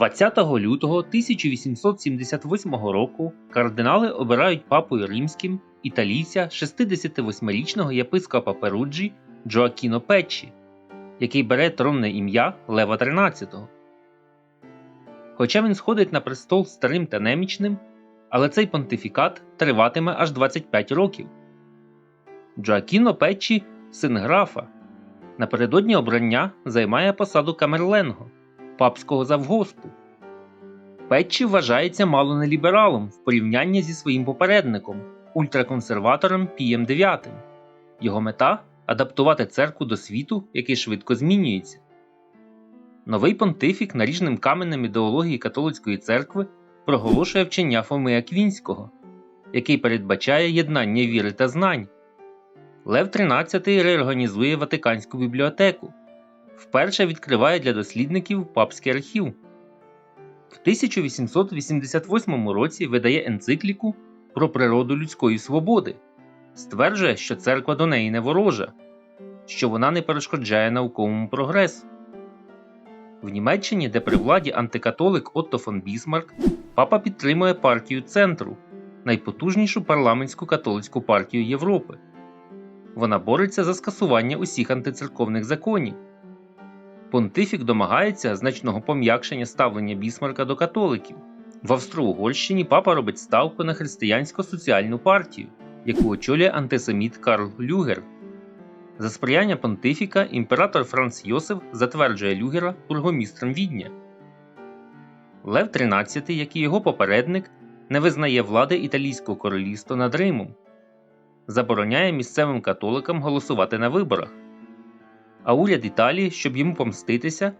20 лютого 1878 року кардинали обирають папою римським італійця 68-річного єпископа Перуджі Джоакіно Печчі, який бере тронне ім'я Лева XIII. Хоча він сходить на престол старим та немічним, але цей понтифікат триватиме аж 25 років. Джоакіно Печчі син графа. Напередодні обрання займає посаду Камерленго папського завгоспу. Петчі вважається мало не лібералом в порівнянні зі своїм попередником, ультраконсерватором Пієм IX. Його мета адаптувати церкву до світу, який швидко змінюється. Новий понтифік наріжним каменем ідеології католицької церкви проголошує вчення Фоми Аквінського, який передбачає єднання віри та знань. Лев XIII реорганізує Ватиканську бібліотеку, вперше відкриває для дослідників папський архів. В 1888 році видає енцикліку про природу людської свободи, стверджує, що церква до неї не ворожа, що вона не перешкоджає науковому прогресу. В Німеччині, де при владі антикатолик Отто фон Бісмарк, папа підтримує партію центру, найпотужнішу парламентську католицьку партію Європи. Вона бореться за скасування усіх антицерковних законів. Понтифік домагається значного пом'якшення ставлення бісмарка до католиків. В Австро-Угорщині папа робить ставку на християнсько-соціальну партію, яку очолює антисеміт Карл Люгер. За сприяння понтифіка імператор Франц Йосиф затверджує Люгера бургомістром Відня. Лев XIII, як і його попередник, не визнає влади італійського королівства над Римом, забороняє місцевим католикам голосувати на виборах. А уряд Італії, щоб йому помститися,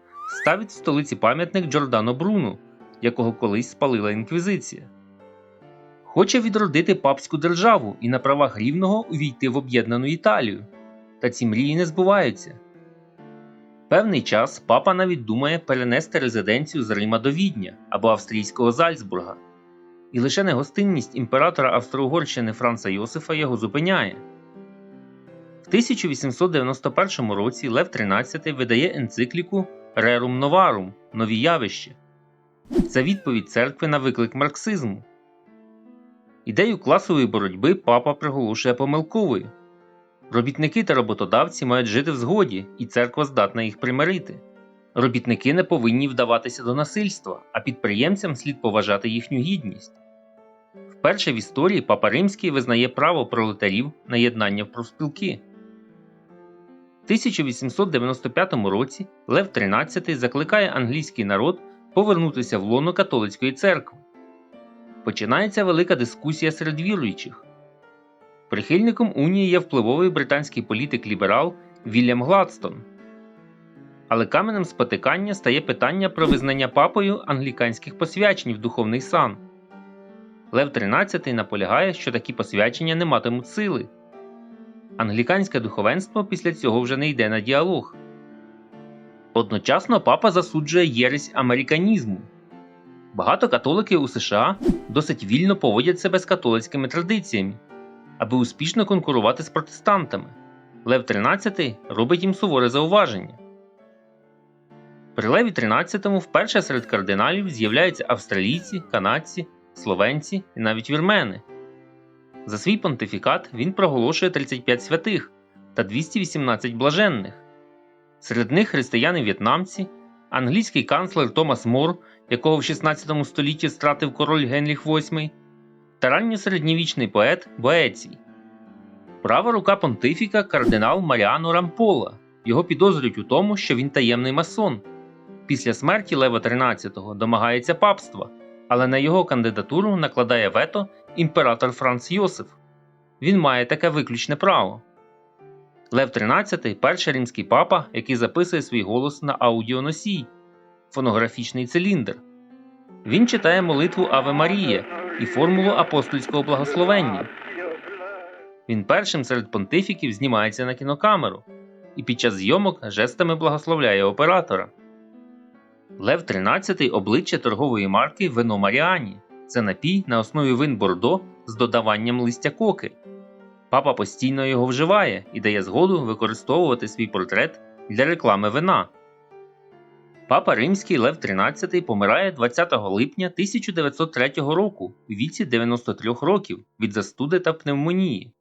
ставить в столиці пам'ятник Джордано Бруну, якого колись спалила інквізиція. Хоче відродити папську державу і на правах рівного увійти в об'єднану Італію. Та ці мрії не збуваються. Певний час папа навіть думає перенести резиденцію з Рима до Відня або австрійського Зальцбурга. І лише негостинність імператора Австро-Угорщини Франца Йосифа його зупиняє. В 1891 році Лев XIII видає енцикліку Rerum Novarum Нові явища. Це відповідь церкви на виклик марксизму. Ідею класової боротьби папа приголошує помилковою. Робітники та роботодавці мають жити в згоді, і церква здатна їх примирити. Робітники не повинні вдаватися до насильства, а підприємцям слід поважати їхню гідність. Вперше в історії Папа Римський визнає право пролетарів на єднання в профспілки. В 1895 році Лев XIII закликає англійський народ повернутися в лоно католицької церкви. Починається велика дискусія серед віруючих. Прихильником унії є впливовий британський політик-ліберал Вільям Гладстон. Але каменем спотикання стає питання про визнання папою англіканських посвячень в духовний сан. Лев XIII наполягає, що такі посвячення не матимуть сили. Англіканське духовенство після цього вже не йде на діалог. Одночасно папа засуджує єресь американізму. Багато католиків у США досить вільно поводять себе з католицькими традиціями, аби успішно конкурувати з протестантами. Лев XIII робить їм суворе зауваження. При Леві XIII вперше серед кардиналів з'являються австралійці, канадці, словенці і навіть вірмени. За свій понтифікат він проголошує 35 святих та 218 блаженних. Серед них християни-в'єтнамці, англійський канцлер Томас Мор, якого в 16 столітті стратив король Генріх VIII, та ранньосередньовічний поет Боецій. Права рука понтифіка кардинал Маріано Рампола. Його підозрюють у тому, що він таємний масон. Після смерті Лева XIII домагається папства, але на його кандидатуру накладає вето імператор Франц Йосиф. Він має таке виключне право. Лев XIII перший римський папа, який записує свій голос на аудіоносій фонографічний циліндр. Він читає молитву Аве Марія і формулу апостольського благословення. Він першим серед понтифіків знімається на кінокамеру і під час зйомок жестами благословляє оператора. Лев XIII обличчя торгової марки Вино Маріані. Це напій на основі вин Бордо з додаванням листя коки. Папа постійно його вживає і дає згоду використовувати свій портрет для реклами вина. Папа Римський Лев XIII помирає 20 липня 1903 року у віці 93 років від застуди та пневмонії.